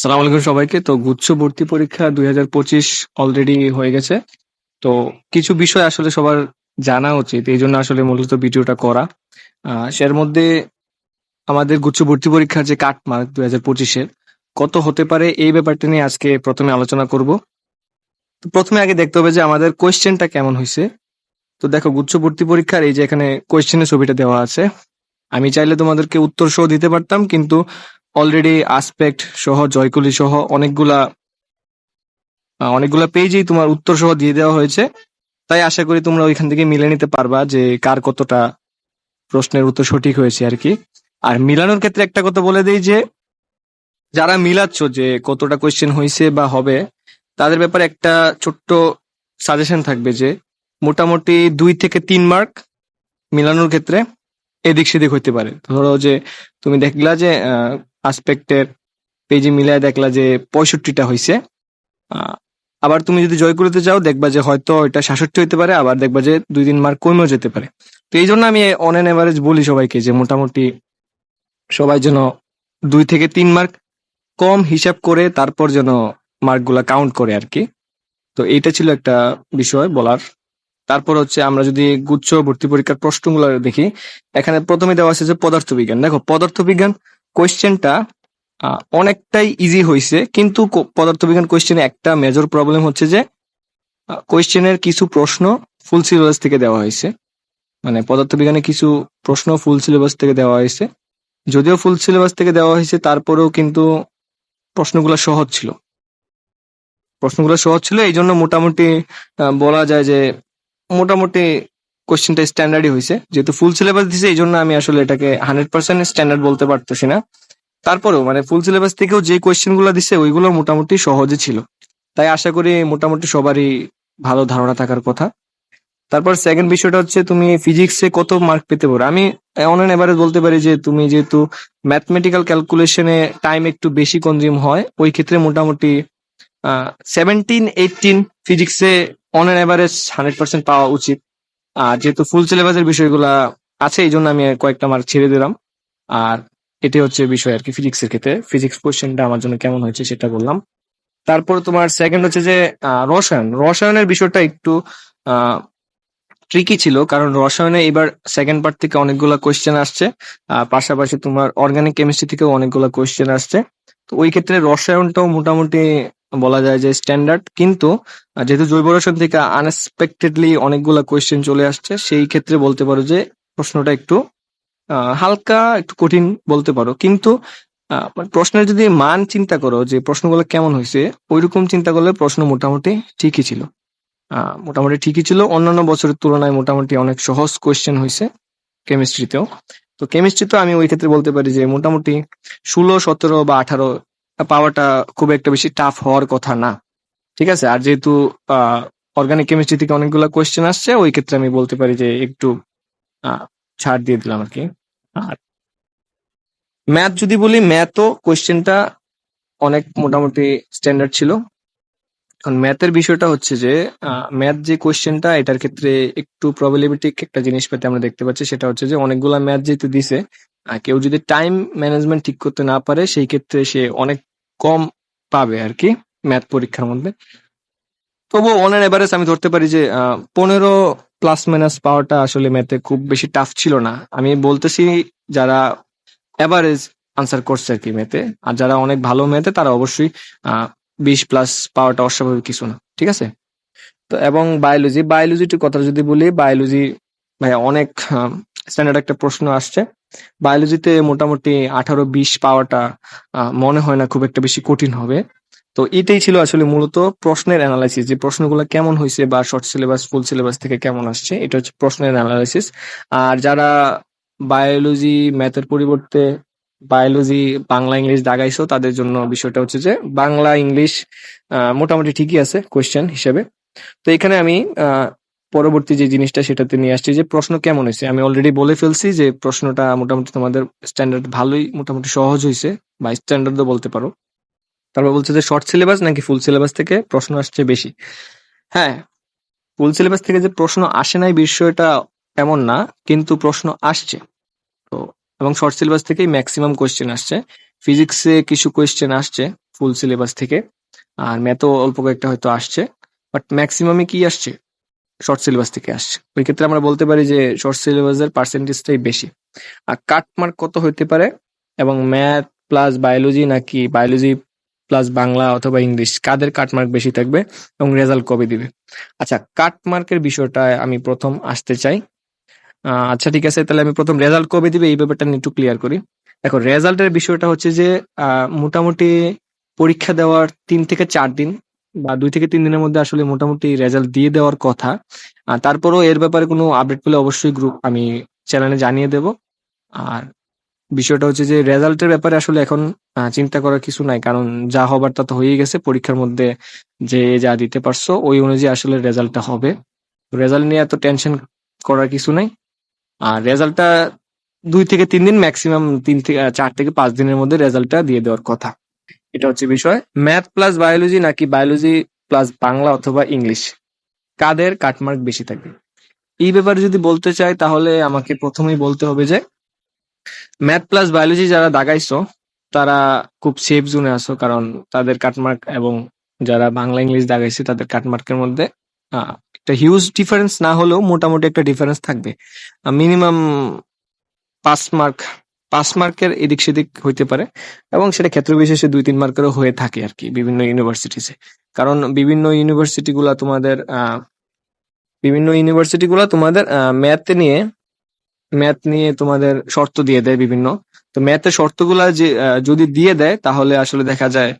আসসালামু আলাইকুম সবাইকে। তো গুচ্ছ ভর্তি পরীক্ষা দুই হাজার পঁচিশ অলরেডি হয়ে গেছে। তো কিছু বিষয় আসলে সবার জানা উচিত, এই জন্য আসলে মূলত ভিডিওটা করা। সের মধ্যে আমাদের গুচ্ছ ভর্তি পরীক্ষার যে কাট মার্ক দুই হাজার পঁচিশের, কত হতে পারে এই ব্যাপারটা নিয়ে আজকে প্রথমে আলোচনা করব। তো প্রথমে আগে দেখতে হবে যে আমাদের কোয়েশ্চেনটা কেমন হয়েছে। তো দেখো, গুচ্ছ ভর্তি পরীক্ষার এই যে এখানে কোয়েশ্চেনের ছবিটা দেওয়া আছে। আমি চাইলে তোমাদেরকে উত্তর সহ দিতে পারতাম, কিন্তু অলরেডি আসপেক্ট সহ জয়কুলি সহ অনেকগুলা অনেকগুলা পেজেই তোমার উত্তর সহ দিয়ে দেওয়া হয়েছে। তাই আশা করি তোমরা ওইখান থেকে মিলে নিতে পারবা যে কার কতটা প্রশ্নের উত্তর সঠিক হয়েছে আর কি। আর মিলানোর ক্ষেত্রে একটা কথা বলে দেই যে, যারা মিলাচ্ছ যে কতটা কোয়েশ্চেন হয়েছে বা হবে, তাদের ব্যাপারে একটা ছোট্ট সাজেশন থাকবে যে, মোটামুটি দুই থেকে তিন মার্ক মিলানোর ক্ষেত্রে এদিক সেদিক হইতে পারে। ধরো যে তুমি দেখলা যে আসপেক্টের পেজে মিলায় দেখলা যে পঁয়ষট্টিটা হয়েছে আবার তুমি যদি জয় করতে চাও, দেখবা যে হয়তো এটা সাতষট্টি হইতে পারে, আবার দেখবা যে দুই, তিন মার্ক কমেও যেতে পারে। তো এই জন্য আমি অন এন এভারেজ বলি সবাইকে যে মোটামুটি সবাই যেন দুই থেকে তিন মার্ক কম হিসাব করে তারপর যেন মার্কগুলা কাউন্ট করে আর কি। তো এইটা ছিল একটা বিষয় বলার তারপর হচ্ছে আমরা যদি গুচ্ছ ভর্তি পরীক্ষার প্রশ্নগুলো দেখি, এখানে প্রথমে দেওয়া আছে যে পদার্থবিজ্ঞান। দেখো, পদার্থবিজ্ঞান কোয়েশ্চেনটা অনেকটাই ইজি হয়েছে কিন্তু পদার্থবিজ্ঞান কোয়েশ্চেনে একটা মেজর প্রবলেম হচ্ছে যে কোয়েশ্চেনের কিছু প্রশ্ন ফুল সিলেবাস থেকে দেওয়া হয়েছে মানে পদার্থবিজ্ঞানে কিছু প্রশ্ন ফুল সিলেবাস থেকে দেওয়া হয়েছে যদিও ফুল সিলেবাস থেকে দেওয়া হয়েছে তারপরেও কিন্তু প্রশ্নগুলো সহজ ছিল। প্রশ্নগুলো সহজ ছিল এই জন্য মোটামুটি বলা যায় যে মোটামুটি কোশ্চেনটা স্ট্যান্ডার্ডই হয়েছে যেহেতু ফুল সিলেবাস দিছে এই জন্য আমি আসলে এটাকে হান্ড্রেড পার্সেন্ট স্ট্যান্ডার্ড বলতে পারতেছি না। তারপরেও মানে ফুল সিলেবাস থেকেও যে কোয়েশ্চেনগুলো দিছে, ওইগুলো মোটামুটি সহজে ছিল। তাই আশা করি মোটামুটি সবারই ভালো ধারণা থাকার কথা। তারপর সেকেন্ড বিষয়টা হচ্ছে, তুমি ফিজিক্সে কত মার্ক পেতে পারো? আমি অনলাইন এভারেজ বলতে পারি যে, তুমি যেহেতু ম্যাথমেটিক্যাল ক্যালকুলেশনে টাইম একটু বেশি কনজিউম হয়, ওই ক্ষেত্রে মোটামুটি সেভেন্টিন এইটিন ফিজিক্সে on an average hundred percent পাওয়া উচিত। আর যেহেতু ফুল সিলেবাসের বিষয়গুলা আছে এই জন্য আমি কয়েকটা মার্ক ছেড়ে দিলাম। আর এটি হচ্ছে বিষয় আর কি ফিজিক্সের ক্ষেত্রে। ফিজিক্স কোশ্চেনটা আমার জন্য কেমন হয়েছে সেটা বললাম। তারপর তোমার সেকেন্ড হচ্ছে যে রসায়ন। রসায়নের বিষয়টা একটু ট্রিকি ছিল। কারণ রসায়নে এবার সেকেন্ড পার্ট থেকে অনেকগুলো কোয়েশ্চেন আসছে। পাশাপাশি তোমার অর্গানিক কেমিস্ট্রি থেকেও অনেকগুলো কোয়েশ্চেন আসছে। তো ওই ক্ষেত্রে রসায়নটাও মোটামুটি বলা যায় যে স্ট্যান্ডার্ড কিন্তু যেহেতু জৈব রসায়ন থেকে আনএক্সপেক্টেডলি অনেকগুলা কোয়েশ্চেন চলে আসছে, সেই ক্ষেত্রে বলতে পারো যে প্রশ্নটা একটু হালকা, একটু কঠিন বলতে পারো। কিন্তু মানে প্রশ্নের যদি মান চিন্তা করো, যে প্রশ্নগুলো কেমন হয়েছে, ওইরকম চিন্তা করলে প্রশ্ন মোটামুটি ঠিকই ছিল। মোটামুটি ঠিকই ছিল। অন্যান্য বছরের তুলনায় মোটামুটি অনেক সহজ কোয়েশ্চেন হয়েছে কেমিস্ট্রিতেও তো কেমিস্ট্রিতে আমি ওই ক্ষেত্রে বলতে পারি যে মোটামুটি ষোলো, সতেরো বা আঠারো পাওয়াটা খুব একটা বেশি টাফ হওয়ার কথা না। ঠিক আছে? আর যেহেতু অর্গানিক কেমিস্ট্রি থেকে অনেকগুলো কোয়েশ্চেন আসছে, ওই ক্ষেত্রে আমি বলতে পারি যে একটু ছাড় দিয়ে দিলাম আর কি আর ম্যাথ যদি বলি ম্যাথও কোয়েশ্চেনটা অনেক মোটামুটি স্ট্যান্ডার্ড ছিল। কারণ ম্যাথের বিষয়টা হচ্ছে যে ম্যাথ যে কোয়েশ্চেনটা এটার ক্ষেত্রে একটু প্রবলেমেটিক একটা জিনিস পেতে আমরা দেখতে পাচ্ছি, সেটা হচ্ছে যে অনেকগুলা ম্যাথ যেহেতু দিছে কেউ যদি টাইম ম্যানেজমেন্ট ঠিক করতে না পারে, সেই ক্ষেত্রে সে অনেক কম পাবে আর কি ম্যাথ পরীক্ষার মধ্যে। তবুও অন অ্যান এভারেজ আমি ধরতে পারি যে পনেরো প্লাস মাইনাস পাওয়াটা আসলে ম্যাথে খুব বেশি টাফ ছিল না। আমি বলতেছি যারা এভারেজ আনসার করছে আর কি ম্যাথে আর যারা অনেক ভালো ম্যাথে তারা অবশ্যই বিশ প্লাস পাওয়াটা অস্বাভাবিক কিছু না, ঠিক আছে? তো এবং বায়োলজি বায়োলজিটির কথা যদি বলি বায়োলজি ভাই অনেক স্ট্যান্ডার্ড একটা প্রশ্ন আসছে। বায়োলজিতে মোটামুটি আঠারো বিশ পাওয়াটা মনে হয় না খুব একটা বেশি কঠিন হবে। তো এটাই ছিল আসলে মূলত প্রশ্নের অ্যানালাইসিস যে প্রশ্নগুলো কেমন হয়েছে বা শর্ট সিলেবাস ফুল সিলেবাস থেকে কেমন আসছে, এটা হচ্ছে প্রশ্নের অ্যানালাইসিস আর যারা বায়োলজি ম্যাথের পরিবর্তে বায়োলজি বাংলা ইংলিশ দাগাইছো, তাদের জন্য বিষয়টা হচ্ছে যে বাংলা, ইংলিশ মোটামুটি ঠিকই আছে কোয়েশ্চেন হিসেবে। তো এখানে আমি পরবর্তী যে জিনিসটা সেটাতে নিয়ে আসছি যে প্রশ্ন কেমন হয়েছে? আমি অলরেডি বলে ফেলছি যে প্রশ্নটা মোটামুটি তোমাদের স্ট্যান্ডার্ড ভালোই, মোটামুটি সহজ হয়েছে, বা স্ট্যান্ডার্ডও বলতে পারো। তারপর বলছে যে শর্ট সিলেবাস নাকি ফুল সিলেবাস থেকে প্রশ্ন আসছে বেশি? হ্যাঁ ফুল সিলেবাস থেকে যে প্রশ্ন আসে নাই বিষয়টা এমন না, কিন্তু প্রশ্ন আসছে। তো, এবং শর্ট সিলেবাস থেকেই ম্যাক্সিমাম কোয়েশ্চেন আসছে। ফিজিক্সে কিছু কোয়েশ্চেন আসছে ফুল সিলেবাস থেকে, আর ম্যাথও অল্প কয়েকটা হয়তো আসছে বাট ম্যাক্সিমামে কি আসছে? শর্ট সিলেবাস থেকে আসছে। ওই ক্ষেত্রে আমরা বলতে পারি যে শর্ট সিলেবাসের পার্সেন্টেজটাই বেশি। আর কাট মার্ক কত হইতে পারে? এবং ম্যাথ প্লাস বায়োলজি নাকি বায়োলজি প্লাস বাংলা অথবা ইংলিশ কাদের কাট মার্ক বেশি থাকবে এবং রেজাল্ট কবে দিবে? আচ্ছা কাট মার্কের বিষয়টা আমি প্রথম আসতে চাই। আচ্ছা ঠিক আছে, তাহলে আমি প্রথম রেজাল্ট কবে দিবে? এই ব্যাপারটা একটু ক্লিয়ার করি। দেখো রেজাল্টের বিষয়টা হচ্ছে যে মোটামুটি পরীক্ষা দেওয়ার তিন থেকে চার দিন বা দুই থেকে তিন দিনের মধ্যে আসলে মোটামুটি রেজাল্ট দিয়ে দেওয়ার কথা। তারপরও এর ব্যাপারে কোনো আপডেট পেলে অবশ্যই গ্রুপ আমি চ্যানেলে জানিয়ে দেব। আর বিষয়টা হচ্ছে যে রেজাল্টের ব্যাপারে আসলে এখন চিন্তা করার কিছু নাই। কারণ যা হবার তা তো হয়েই গেছে। পরীক্ষার মধ্যে যে যা দিতে পারছ, ওই অনুযায়ী আসলে রেজাল্টটা হবে। রেজাল্ট নিয়ে এত টেনশন করার কিছু নাই। আর রেজাল্টটা দুই থেকে তিন দিন ম্যাক্সিমাম তিন থেকে, চার থেকে পাঁচ দিনের মধ্যে রেজাল্টটা দিয়ে দেওয়ার কথা। এটা হচ্ছে বিষয়। ম্যাথ প্লাস বায়োলজি নাকি বায়োলজি প্লাস বাংলা অথবা ইংলিশ কাদের কাটমার্ক বেশি থাকবে এই ব্যাপারে যদি বলতে চাই, তাহলে আমাকে প্রথমেই বলতে হবে যে ম্যাথ প্লাস বায়োলজি যারা দাগাইছো, তারা খুব সেফ জোনে আছো, কারণ তাদের কাটমার্ক এবং যারা বাংলা ইংলিশ দাগাইছে, তাদের কাটমার্কের মধ্যে একটা হিউজ ডিফারেন্স না হলেও মোটামুটি একটা ডিফারেন্স থাকবে। মিনিমাম পাঁচ মার্ক পাঁচ মার্কের এদিক সেদিক হইতে পারে এবং সেটা ক্ষেত্র বিশেষে দুই, তিন মার্কেরও হয়ে থাকে আর কি বিভিন্ন ইউনিভার্সিটিতে কারণ বিভিন্ন ইউনিভার্সিটি গুলা তোমাদের বিভিন্ন ইউনিভার্সিটি গুলা তোমাদের ম্যাথ নিয়ে ম্যাথ নিয়ে তোমাদের শর্ত দিয়ে দেয় বিভিন্ন। তো ম্যাথের শর্তগুলা যে যদি দিয়ে দেয়, তাহলে আসলে দেখা যায়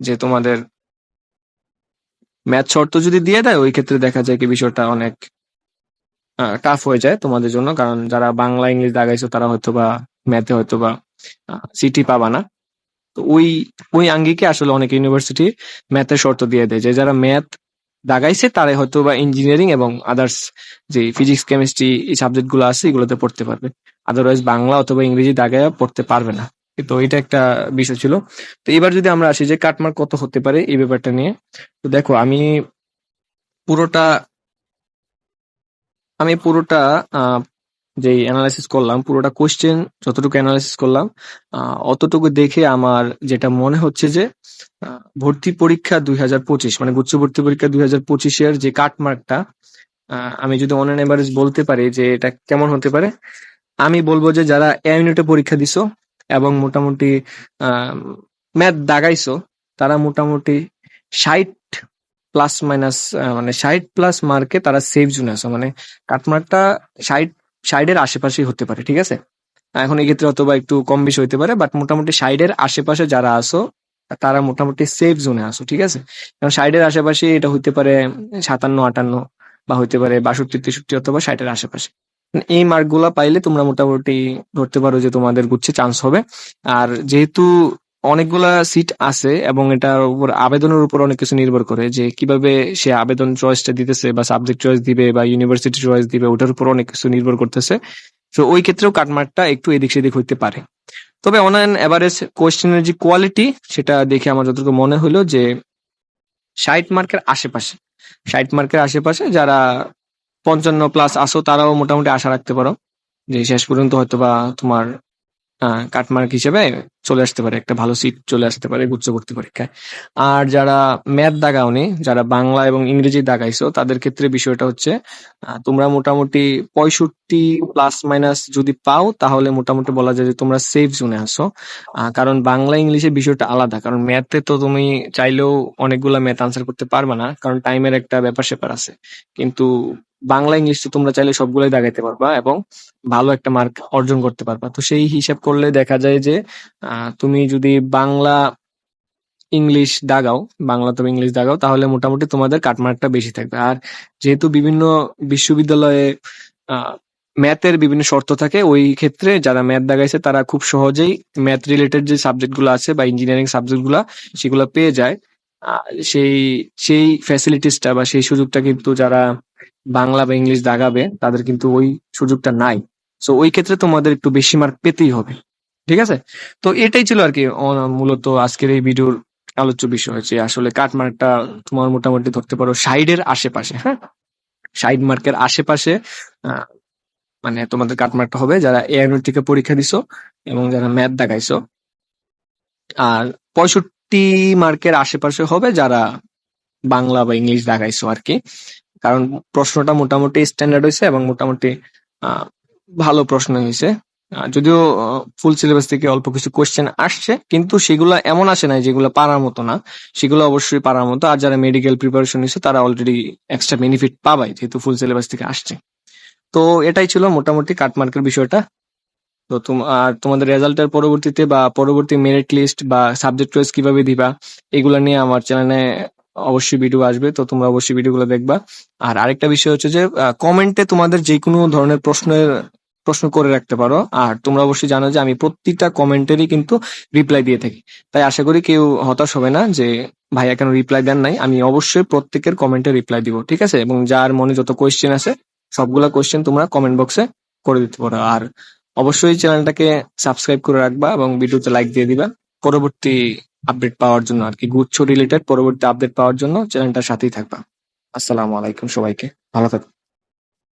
যে তোমাদের ম্যাথ শর্ত যদি দিয়ে দেয়, ওই ক্ষেত্রে দেখা যায় কি বিষয়টা অনেক টাফ হয়ে যায় তোমাদের জন্য। কারণ যারা বাংলা, ইংলিশ দাগাইছো, তারা হয়তো বা ম্যাথে হয়তো বা সিটি পাবা না। তো ওই ওই আঙ্গিকে আসলে অনেক ইউনিভার্সিটি ম্যাথের শর্ত দিয়ে দেয় যে যারা ম্যাথ দাগাইছে তারাই হয়তো বা ইঞ্জিনিয়ারিং এবং আদার্স যে ফিজিক্স কেমিস্ট্রি এই সাবজেক্টগুলো আছে এগুলোতে পড়তে পারবে। আদারওয়াইজ বাংলা অথবা ইংরেজি দাগায় পড়তে পারবে না। তো এটা একটা বিষয় ছিল। তো এবার যদি আমরা আসি যে কাটমার্ক কত হতে পারে এই ব্যাপারটা নিয়ে, তো দেখো আমি পুরোটা আমি পুরোটা যে অ্যানালাইসিস করলাম, পুরোটা কোশ্চেন যতটুকু অ্যানালাইসিস করলাম অতটুকু দেখে আমার যেটা মনে হচ্ছে যে ভর্তি পরীক্ষা দুই হাজার পঁচিশ মানে গুচ্ছ ভর্তি পরীক্ষা দুই হাজার পঁচিশের যে কাটমার্কটা আমি যদি অন অ্যান এভারেজ বলতে পারি যে এটা কেমন হতে পারে, আমি বলব যে যারা এ ইউনিটে পরীক্ষা দিছো এবং মোটামুটি ম্যাথ দাগাইছো, তারা মোটামুটি ষাট প্লাস মাইনাস মানে ষাট প্লাস মার্কে তারা সেফ জোনে আছো। মানে কাটমার্কটা ষাট ষাটের আশেপাশেই হতে পারে, ঠিক আছে? এখন এই ক্ষেত্রে অথবা একটু কম বেশি হতে পারে বাট মোটামুটি ষাটের আশেপাশে যারা আসো তারা মোটামুটি সেফ জোনে আসো ঠিক আছে? কারণ ষাটের আশেপাশে এটা হইতে পারে সাতান্ন, আটান্ন বা হইতে পারে বাষট্টি, তেষট্টি অথবা ষাটের আশেপাশে। এই মার্কগুলা পাইলে তোমরা মোটামুটি ধরতে পারো যে তোমাদের গুচ্ছে চান্স হবে। আর যেহেতু অনেকগুলা সিট আছে এবং এটার উপর আবেদনের উপর অনেক কিছু নির্ভর করে যে কীভাবে সে আবেদন চয়েসটা দিতেছে বা সাবজেক্ট চয়েস দিবে বা ইউনিভার্সিটি চয়েস দিবে, ওটার উপর অনেক কিছু নির্ভর করতেছে। তো ওই ক্ষেত্রেও কাটমার্কটা একটু এদিক সেদিক হইতে পারে। তবে অনলাইন এভারেজ কোয়েশ্চেনের যে কোয়ালিটি সেটা দেখে আমার যতটুকু মনে হলো যে ষাট মার্কের আশেপাশে, ষাট মার্কের আশেপাশে যারা পঞ্চান্ন প্লাস আসো তারাও মোটামুটি আশা রাখতে পারো যে শেষ পর্যন্ত হয়তো বা তোমার কাটমার্ক হিসেবে চলে আসতে পারে, একটা ভালো সিট চলে আসতে পারে, গুচ্ছ ভর্তি পরীক্ষায় আর যারা ম্যাথ দাগাওনি, যারা বাংলা এবং ইংরেজি দাগাইছো, তাদের ক্ষেত্রে বিষয়টা হচ্ছে তোমরা মোটামুটি পঁয়ষট্টি প্লাস মাইনাস যদি পাও, তাহলে মোটামুটি বলা যায় যে তোমরা সেফ জোনে আসো কারণ বাংলা ইংলিশের বিষয়টা আলাদা, কারণ ম্যাথে তো তুমি চাইলেও অনেকগুলা ম্যাথ আনসার করতে পারবে না, কারণ টাইমের একটা ব্যাপার স্যাপার আছে। কিন্তু বাংলা ইংলিশ তো তোমরা চাইলে সবগুলোই দাগাইতে পারবা এবং ভালো একটা মার্ক অর্জন করতে পারবা। তো সেই হিসাব করলে দেখা যায় যে তুমি যদি বাংলা ইংলিশ দাগাও, বাংলা তো ইংলিশ দাগাও, তাহলে মোটামুটি তোমাদের কাটমার্কটা বেশি থাকবে। আর যেহেতু বিভিন্ন বিশ্ববিদ্যালয়ে ম্যাথের বিভিন্ন শর্ত থাকে, ওই ক্ষেত্রে যারা ম্যাথ দাগাইছে, তারা খুব সহজেই ম্যাথ রিলেটেড যে সাবজেক্টগুলো আছে বা ইঞ্জিনিয়ারিং সাবজেক্টগুলা, সেগুলো পেয়ে যায়। সেই সেই ফ্যাসিলিটিসটা বা সেই সুযোগটা কিন্তু যারা বাংলা বা ইংলিশ দাগাবে, তাদের কিন্তু ওই সুযোগটা নাই। সো ওই ক্ষেত্রে তোমাদের একটু বেশি মার্ক পেতেই হবে। ঠিক আছে? তো এটাই ছিল আর কি মূলত আজকের এই ভিডিওর আলোচ্য বিষয় যে আসলে কাট মার্কটা তোমার মোটামুটি ধরতে পারো সাইডের আশেপাশে হ্যাঁ? সাইড মার্কের আশেপাশে মানে তোমাদের কাট মার্কটা হবে যারা এ থেকে পরীক্ষা দিছো এবং যারা ম্যাথ দেখাইছো আর পঁয়ষট্টি মার্কের আশেপাশে হবে যারা বাংলা বা ইংলিশ দেখাইছো আর কি। কারণ প্রশ্নটা মোটামুটি স্ট্যান্ডার্ড হয়েছে এবং মোটামুটি ভালো প্রশ্ন হয়েছে যদিও ফুল সিলেবাস থেকে অল্প কিছু কোশ্চেন আসছে, কিন্তু সেগুলো এমন আসে নাই যেগুলো পারার মতো না। সেগুলো অবশ্যই পারার মতো। আর যারা মেডিকেল প্রিপারেশন নিচ্ছে তারা অলরেডি এক্সট্রা বেনিফিট পাবাই, যেহেতু ফুল সিলেবাস থেকে আসছে। তো এটাই ছিল মোটামুটি কাটমার্কের বিষয়টা। তো আর তোমাদের রেজাল্টের পরবর্তীতে বা পরবর্তী মেরিট লিস্ট বা সাবজেক্ট চয়েস কীভাবে দিবা, এগুলো নিয়ে আমার চ্যানেলে অবশ্যই ভিডিও আসবে, তো তোমরা অবশ্যই ভিডিওগুলো দেখবা। আর আরেকটা বিষয় হচ্ছে যে কমেন্টে তোমাদের যে কোনো ধরনের প্রশ্নের, প্রশ্ন করে রাখতে পারো। আর তোমরা অবশ্যই জানো যে আমি প্রত্যেকটা কমেন্টেরই কিন্তু রিপ্লাই দিয়ে থাকি। তাই আশা করি কেউ হতাশ হবে না যে, ভাইয়া কেন রিপ্লাই দেন নাই? আমি অবশ্যই প্রত্যেকের কমেন্টে রিপ্লাই দিব, ঠিক আছে? এবং যার মনে যত কোয়েশ্চেন আছে, সবগুলা কোয়েশ্চেন তোমরা কমেন্ট বক্সে করে দিতে পারো। আর অবশ্যই চ্যানেলটাকে সাবস্ক্রাইব করে রাখবা এবং ভিডিওতে লাইক দিয়ে দিবা। পরবর্তী আপডেট পাওয়ার জন্য আর কি, গুচ্ছ রিলেটেড পরবর্তী আপডেট পাওয়ার জন্য চ্যানেলটার সাথেই থাকবা। আসসালামু আলাইকুম সবাইকে, ভালো থাকো।